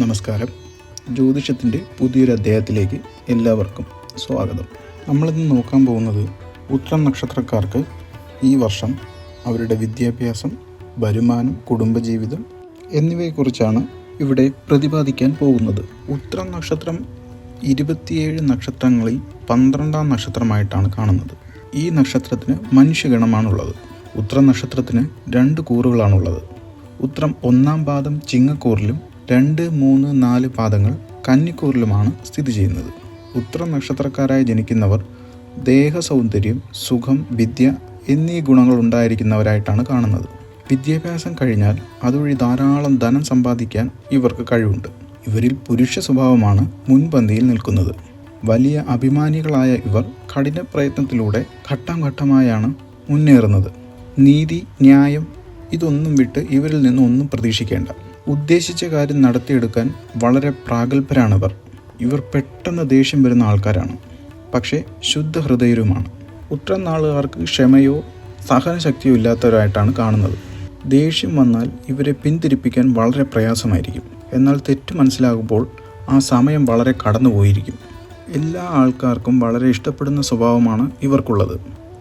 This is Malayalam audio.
നമസ്കാരം. ജ്യോതിഷത്തിന്റെ പുതിയൊരു അധ്യായത്തിലേക്ക് എല്ലാവർക്കും സ്വാഗതം. നമ്മളിന്ന് നോക്കാൻ പോകുന്നത് ഉത്തരം നക്ഷത്രക്കാർക്ക് ഈ വർഷം അവരുടെ വിദ്യാഭ്യാസം വരുമാനം കുടുംബജീവിതം എന്നിവയെക്കുറിച്ചാണ് ഇവിടെ പ്രതിപാദിക്കാൻ പോകുന്നത്. ഉത്തരം നക്ഷത്രം ഇരുപത്തിയേഴ് നക്ഷത്രങ്ങളിൽ പന്ത്രണ്ടാം നക്ഷത്രമായിട്ടാണ് കാണുന്നത്. ഈ നക്ഷത്രത്തിന് മനുഷ്യഗണമാണുള്ളത്. ഉത്തരം നക്ഷത്രത്തിന് രണ്ട് കൂറുകളാണുള്ളത്. ഉത്രം ഒന്നാം പാദം ചിങ്ങക്കൂറിലും രണ്ട് മൂന്ന് നാല് പാദങ്ങൾ കന്നിക്കൂറിലുമാണ് സ്ഥിതി ചെയ്യുന്നത്. ഉത്ര നക്ഷത്രക്കാരായി ജനിക്കുന്നവർ ദേഹ സൗന്ദര്യം സുഖം വിദ്യ എന്നീ ഗുണങ്ങൾ ഉണ്ടായിരിക്കുന്നവരായിട്ടാണ് കാണുന്നത്. വിദ്യാഭ്യാസം കഴിഞ്ഞാൽ അതുവഴി ധാരാളം ധനം സമ്പാദിക്കാൻ ഇവർക്ക് കഴിവുണ്ട്. ഇവരിൽ പുരുഷ സ്വഭാവമാണ് മുൻപന്തിയിൽ നിൽക്കുന്നത്. വലിയ അഭിമാനികളായ ഇവർ കഠിന പ്രയത്നത്തിലൂടെ ഘട്ടം ഘട്ടമായാണ് മുന്നേറുന്നത്. നീതി ന്യായം ഇതൊന്നും വിട്ട് ഇവരിൽ നിന്ന് ഒന്നും പ്രതീക്ഷിക്കേണ്ട. ഉദ്ദേശിച്ച കാര്യം നടത്തിയെടുക്കാൻ വളരെ പ്രാഗൽഭരാണവർ. ഇവർ പെട്ടെന്ന് ദേഷ്യം വരുന്ന ആൾക്കാരാണ്. പക്ഷേ ശുദ്ധ ഹൃദയരുമാണ് ഉത്രം നാളുകാർക്ക് ക്ഷമയോ സഹനശക്തിയോ ഇല്ലാത്തവരായിട്ടാണ് കാണുന്നത്. ദേഷ്യം വന്നാൽ ഇവരെ പിന്തിരിപ്പിക്കാൻ വളരെ പ്രയാസമായിരിക്കും. എന്നാൽ തെറ്റ് മനസ്സിലാകുമ്പോൾ ആ സമയം വളരെ കടന്നുപോയിരിക്കും. എല്ലാ ആൾക്കാർക്കും വളരെ ഇഷ്ടപ്പെടുന്ന സ്വഭാവമാണ് ഇവർക്കുള്ളത്.